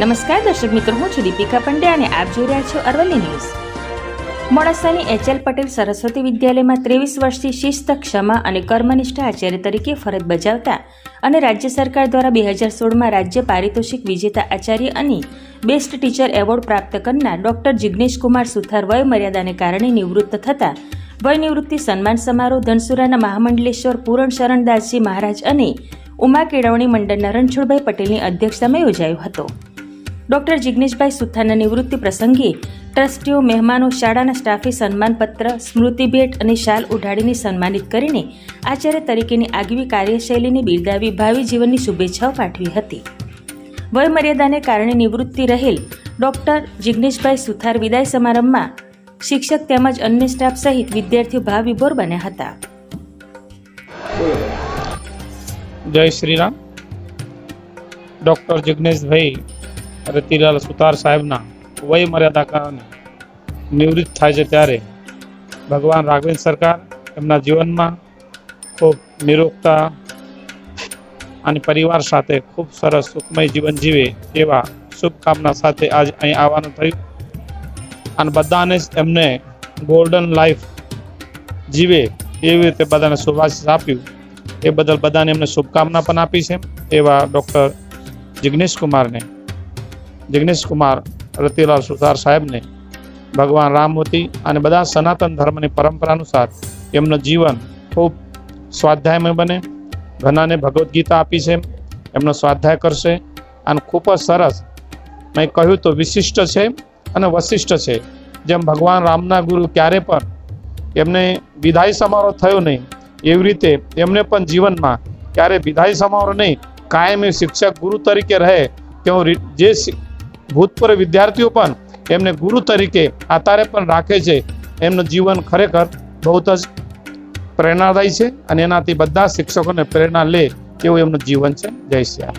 નમસ્કાર, દર્શક મિત્રો, હું છું દીપિકા પંડ્યા અને આપ જોઈ રહ્યા છો અરવલ્લી ન્યૂઝ. મોડાસાની એચએલ પટેલ સરસ્વતી વિદ્યાલયમાં ત્રેવીસ વર્ષથી શિસ્ત, ક્ષમા અને કર્મનિષ્ઠ આચાર્ય તરીકે ફરજ બજાવતા અને રાજ્ય સરકાર દ્વારા બે હજાર સોળમાં રાજ્ય પારિતોષિક વિજેતા આચાર્ય અને બેસ્ટ ટીચર એવોર્ડ પ્રાપ્ત કરનાર ડોક્ટર જિગ્નેશ કુમાર સુથાર વય મર્યાદાને કારણે નિવૃત્ત થતા વય નિવૃત્તિ સન્માન સમારોહ ધનસુરાના મહામંડલેશ્વર પૂરણ શરણદાસજી મહારાજ અને ઉમા કેળવણી મંડળના રણછોડભાઈ પટેલની અધ્યક્ષતામાં યોજાયો હતો. ડોક્ટર જિગ્નેશભાઈ સુથાના નિવૃત્તિ પ્રસંગે ટ્રસ્ટીઓ મહેમાનો, શાળાના સ્ટાફે સન્માનપત્ર, સ્મૃતિ ભેટ અને શાલ ઉઢાડીને સન્માનિત કરીને આચાર્ય તરીકેની આગવી કાર્યશૈલીને બિરદાવી ભાવિ જીવનની શુભેચ્છાઓ પાઠવી હતી. વયમર્યાદાને કારણે નિવૃત્તિ રહેલ ડોક્ટર જિગ્નેશભાઈ સુથાર વિદાય સમારંભમાં શિક્ષક તેમજ અન્ય સ્ટાફ સહિત વિદ્યાર્થીઓ ભાવ વિભોર બન્યા હતા. જય શ્રીરામ ડૉક્ટર જિગ્નેશભાઈ રતિલાલ સુતાર સાહેબના વય મર્યાદા કારણે નિવૃત્ત થાય છે ત્યારે ભગવાન રાઘવેન્દ્ર સરકાર એમના જીવનમાં ખૂબ નિરોગતા અને પરિવાર સાથે ખૂબ સરસ સુખમય જીવન જીવે એવા શુભકામના સાથે આજ અહીં આવવાનું થયું. અને બધાને એમને ગોલ્ડન લાઈફ જીવે એવી રીતે બધાને શુભાશીષ આપ્યું. એ બદલ બધાને એમને શુભકામના પણ આપી છે એવા ડૉક્ટર જિગ્નેશ કુમારને જિગ્નેશ કુમાર રતિલાલ સુથાર સાહેબને ભગવાન રામમૂર્તિ અને બધા સનાતન ધર્મની પરંપરા અનુસાર એમનું જીવન ખૂબ સ્વાધ્યાયમય બને. ઘણાને ભગવદ્ ગીતા આપી છે. એમનો સ્વાધ્યાય કરશે. અને ખૂબ જ સરસ મેં કહ્યું તો વિશિષ્ટ છે અને વશિષ્ઠ છે. જેમ ભગવાન રામના ગુરુ ક્યારે પણ એમને વિદાય સમારોહ થયો નહીં, એવી રીતે એમને પણ જીવનમાં ક્યારે વિદાય સમારોહ નહીં, કાયમી શિક્ષક ગુરુ તરીકે રહે, તેઓ જે ભૂતપૂર્વ વિદ્યાર્થીઓ પણ એમને ગુરુ તરીકે આતારે પણ રાખે છે. એમનું જીવન ખરેખર બહુ જ પ્રેરણાદાયી છે અને એનાથી બધા શિક્ષકોને પ્રેરણા લે તેવું એમનું જીવન છે. જય શ્રી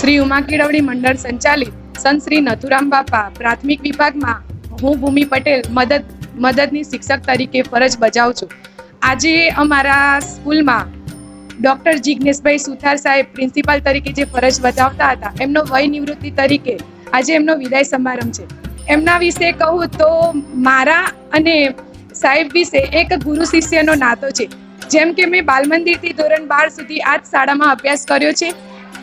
શ્રી ઉમા કેળવણી મંડળ સંચાલિત સંત શ્રી નથુરામ બાપા પ્રાથમિક વિભાગમાં હું ભૂમિ પટેલ મદદ મદદની શિક્ષક તરીકે ફરજ બજાવું છું. આજે અમારા સ્કૂલમાં ડૉક્ટર જિજ્ઞેશભાઈ સુથાર સાહેબ પ્રિન્સિપાલ તરીકે જે ફરજ બજાવતા હતા, એમનો વય નિવૃત્તિ તરીકે આજે એમનો વિદાય સમારંભ છે. એમના વિશે કહું તો મારા અને સાહેબ વિશે એક ગુરુ શિષ્યનો નાતો છે. જેમ કે મેં બાલ મંદિરથી ધોરણ બાર સુધી આ જ શાળામાં અભ્યાસ કર્યો છે.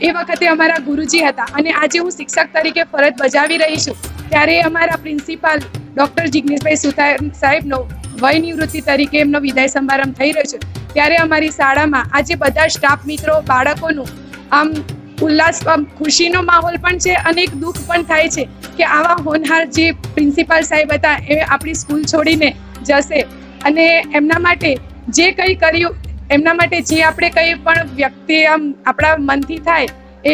એ વખતે અમારા ગુરુજી હતા અને આજે હું શિક્ષક તરીકે ફરજ બજાવી રહી છું. ત્યારે અમારા પ્રિન્સિપાલ ડૉક્ટર જિગ્નેશભાઈ સુથાર સાહેબનો વય નિવૃત્તિ તરીકે એમનો વિદાય સમારંભ થઈ રહ્યો છે. ત્યારે અમારી શાળામાં આજે બધા સ્ટાફ મિત્રો, બાળકોનું આમ ઉલ્લાસ ખુશીનો માહોલ પણ છે અને એક દુઃખ પણ થાય છે કે આવા હોનહાર જે પ્રિન્સિપાલ સાહેબ હતા, એ આપણી સ્કૂલ છોડીને જશે. અને એમના માટે જે કંઈ કર્યું, એમના માટે જે આપણે કંઈ પણ વ્યક્તિ, આમ, આપણા મનથી થાય એ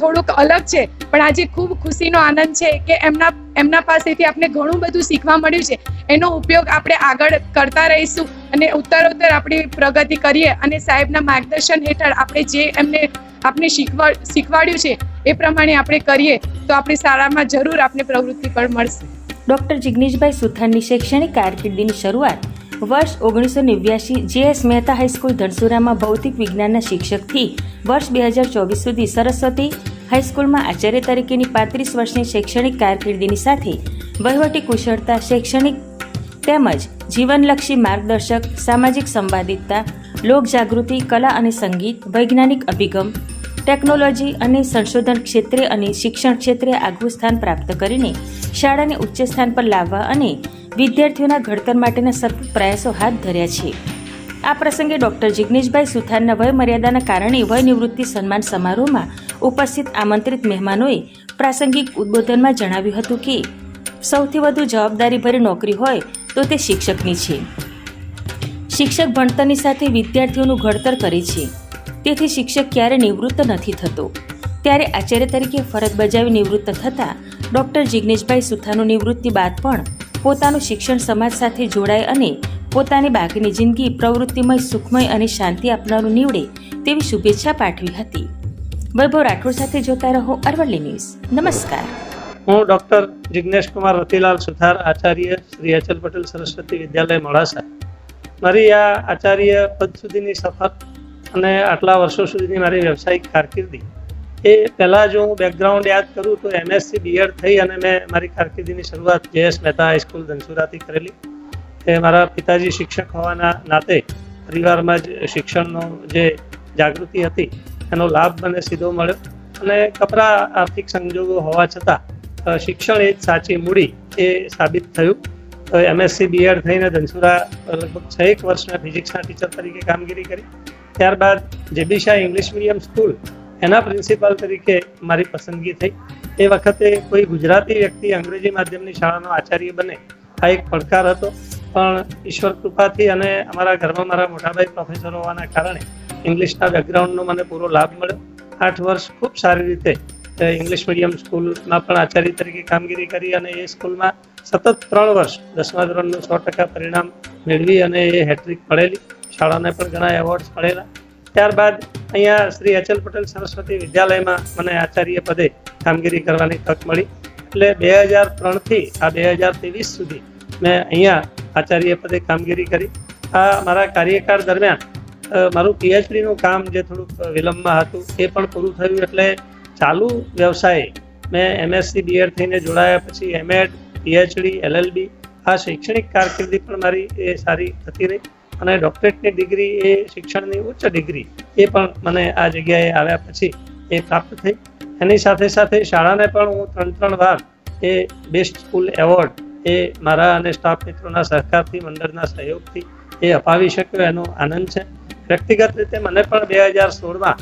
થોડુંક અલગ છે, પણ આજે ખૂબ ખુશીનો આનંદ છે કે એમના એમના પાસેથી આપણે ઘણું બધું શીખવા મળ્યું છે. એનો ઉપયોગ આપણે આગળ કરતા રહીશું અને ઉત્તરોત્તર આપણી પ્રગતિ કરીએ અને સાહેબના માર્ગદર્શન હેઠળ આપણે જે એમને આપણે શીખવા, શીખવાડ્યું છે એ પ્રમાણે આપણે કરીએ તો આપણી શાળામાં જરૂર આપણે પ્રવૃત્તિ પણ મળશે. ડૉક્ટર જિગ્નેશભાઈ સુથારની શૈક્ષણિક કારકિર્દીની શરૂઆત વર્ષ ઓગણીસો નેવ્યાસી જેએસ મહેતા હાઈસ્કૂલ ધનસુરામાં ભૌતિક વિજ્ઞાનના શિક્ષકથી. વર્ષ બે હજાર ચોવીસ સુધી સરસ્વતી હાઈસ્કૂલમાં આચાર્ય તરીકેની પાંત્રીસ વર્ષની શૈક્ષણિક કારકિર્દીની સાથે વહીવટી કુશળતા, શૈક્ષણિક તેમજ જીવનલક્ષી માર્ગદર્શક, સામાજિક સંવાદિતતા લોકજાગૃતિ, કલા અને સંગીત, વૈજ્ઞાનિક અભિગમ ટેકનોલોજી અને સંશોધન ક્ષેત્રે અને શિક્ષણ ક્ષેત્રે આગવું સ્થાન પ્રાપ્ત કરીને શાળાને ઉચ્ચ સ્થાન પર લાવવા અને વિદ્યાર્થીઓના ઘડતર માટેના સતત પ્રયાસો હાથ ધર્યા છે. આ પ્રસંગે ડોક્ટર જિગ્નેશભાઈ સુથારના વય મર્યાદાના કારણે વય નિવૃત્તિ સન્માન સમારોહમાં ઉપસ્થિત આમંત્રિત મહેમાનોએ પ્રાસંગિક ઉદ્બોધનમાં જણાવ્યું હતું કે, સૌથી વધુ જવાબદારીભરી નોકરી હોય તો તે શિક્ષકની છે. શિક્ષક ભણતરની સાથે વિદ્યાર્થીઓનું ઘડતર કરે છે. તેથી શિક્ષક ક્યારે નિવૃત્ત નથી થતો. ત્યારે આચાર્ય તરીકે ફરજ બજાવી નિવૃત્ત થતાં ડૉક્ટર જિગ્નેશભાઈ સુથાનું નિવૃત્તિ બાદ પણ પોતાનું શિક્ષણ સમાજ સાથે જોડાય અને પોતાની બાકીની જિંદગી પ્રવૃત્તિમય, સુખમય અને શાંતિ આપનારું નીવડે તેવી શુભેચ્છા પાઠવી હતી. વૈભવ રાઠોડ સાથે જોતા રહો અરવલ્લી ન્યૂઝ. નમસ્કાર. હું ડૉક્ટર જિજ્ઞેશ કુમાર રતિલાલ સુથાર, આચાર્ય શ્રી અચલ પટેલ સરસ્વતી વિદ્યાલય મોડાસા. મારી આ આચાર્ય પદ સુધીની સફર અને આટલા વર્ષો સુધીની મારી વ્યવસાયિક કારકિર્દી. એ પહેલાં જો હું બેકગ્રાઉન્ડ યાદ કરું તો એમએસસી બીએડ થઈ અને મેં મારી કારકિર્દીની શરૂઆત જેએસ મહેતા હાઈસ્કૂલ ધનસુરાથી કરેલી. એ મારા પિતાજી શિક્ષક હોવાના નાતે પરિવારમાં જ શિક્ષણનો જે જાગૃતિ હતી, એનો લાભ મને સીધો મળ્યો. અને કપરા આર્થિક સંજોગો હોવા છતાં શિક્ષણ એ જ સાચી મૂડી એ સાબિત થયું. તો એમએસસી બીએડ થઈને ધનસુરા લગભગ છ એક વર્ષના ફિઝિક્સના ટીચર તરીકે કામગીરી કરી. ત્યારબાદ JB Shah English medium school એના પ્રિન્સિપાલ તરીકે મારી પસંદગી થઈ. એ વખતે કોઈ ગુજરાતી વ્યક્તિ અંગ્રેજી માધ્યમની શાળાનો આચાર્ય બને, આ એક પડકાર હતો. પણ ઈશ્વર કૃપાથી અને અમારા ઘરમાં મારા મોટાભાઈ પ્રોફેસર હોવાના કારણે ઇંગ્લિશના બેકગ્રાઉન્ડનો મને પૂરો લાભ મળ્યો. આઠ વર્ષ ખૂબ સારી રીતે ઇંગ્લિશ મીડિયમ સ્કૂલમાં પણ આચાર્ય તરીકે કામગીરી કરી અને એ સ્કૂલમાં સતત ત્રણ વર્ષ દસમા ધોરણનું સો ટકા પરિણામ મેળવી અને એ હેટ્રિક મળેલી શાળાને પણ ઘણા એવોર્ડ્સ મળેલા. ત્યારબાદ અહીંયા શ્રી અચલ પટેલ સરસ્વતી વિદ્યાલયમાં મને આચાર્ય પદે કામગીરી કરવાની તક મળી. એટલે બે હજાર ત્રણથી આ બે હજાર ત્રેવીસ સુધી મેં અહીંયા આચાર્ય પદે કામગીરી કરી. આ મારા કાર્યકાળ દરમિયાન મારું પીએચડીનું કામ જે થોડુંક વિલંબમાં હતું એ પણ પૂરું થયું. એટલે ચાલુ વ્યવસાયે મેં એમએસસી બીએડ થઈને જોડાયા પછી એમએડ પીએચડી એલએલબી આ શૈક્ષણિક કારકિર્દી પણ મારી એ સારી થતી રહી. અને ડોક્ટરેટની ડિગ્રી એ શિક્ષણની ઉચ્ચ ડિગ્રી એ પણ મને આ જગ્યાએ આવ્યા પછી એ પ્રાપ્ત થઈ. એની સાથે સાથે શાળાને પણ હું ત્રણ ત્રણ વાર એ બેસ્ટ સ્કૂલ એવોર્ડ એ મારા અને સ્ટાફ મિત્રોના સહકારથી, મંડળના સહયોગથી એ અપાવી શક્યો. એનો આનંદ છે. વ્યક્તિગત રીતે મને પણ બે હજાર સોળમાં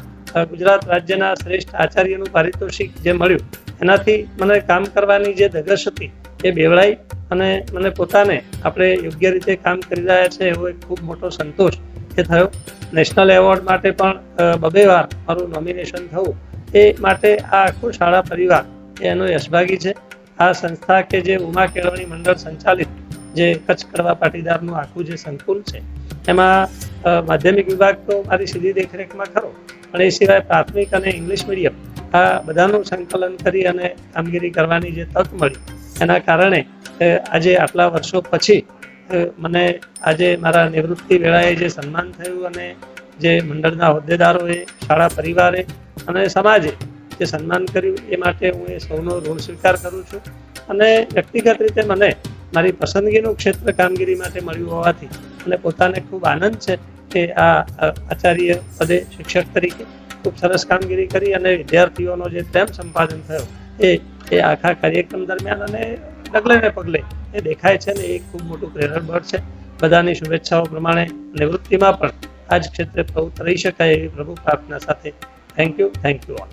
ગુજરાત રાજ્યના શ્રેષ્ઠ આચાર્યનું પારિતોષિક જે મળ્યું, એનાથી મને કામ કરવાની જે ધગશ હતી એ બેવડાઈ અને મને પોતાને આપણે યોગ્ય રીતે કામ કરી રહ્યા છે એવો એક ખૂબ મોટો સંતોષ એ થયો. નેશનલ એવોર્ડ માટે પણ બબે વાર મારું નોમિનેશન થવું એ માટે આ આખું શાળા પરિવાર એનો યશભાગી છે. આ સંસ્થા કે જે ઉમા કેળવણી મંડળ સંચાલિત જે કચ્છ કડવા પાટીદારનું આખું જે સંકુલ છે, એમાં માધ્યમિક વિભાગ તો મારી સીધી દેખરેખમાં ખરો, પણ એ સિવાય પ્રાથમિક અને ઇંગ્લિશ મીડિયમ આ બધાનું સંકલન કરી અને કામગીરી કરવાની જે તક મળી એના કારણે આજે આટલા વર્ષો પછી મને આજે મારા નિવૃત્તિ વેળાએ જે સન્માન થયું અને જે મંડળના હોદ્દેદારોએ, શાળા પરિવારે અને સમાજે જે સન્માન કર્યું, એ માટે હું એ સૌનો ઋણ સ્વીકાર કરું છું. અને વ્યક્તિગત રીતે મને મારી પસંદગીનું ક્ષેત્ર કામગીરી માટે મળ્યું હોવાથી અને પોતાને ખૂબ આનંદ છે કે આ આચાર્ય પદે શિક્ષક તરીકે ખૂબ સરસ કામગીરી કરી અને વિદ્યાર્થીઓનો જે પ્રેમ સંપાદન થયો, એ એ આખા કાર્યક્રમ દરમિયાન અને ડગલે ને પગલે એ દેખાય છે ને એ ખૂબ મોટું પ્રેરણ બળ છે. બધાની શુભેચ્છાઓ પ્રમાણે નિવૃત્તિમાં પણ આ જ ક્ષેત્રે પ્રવૃત્ત રહી શકાય એવી પ્રભુ પ્રાર્થના સાથે thank you thank you all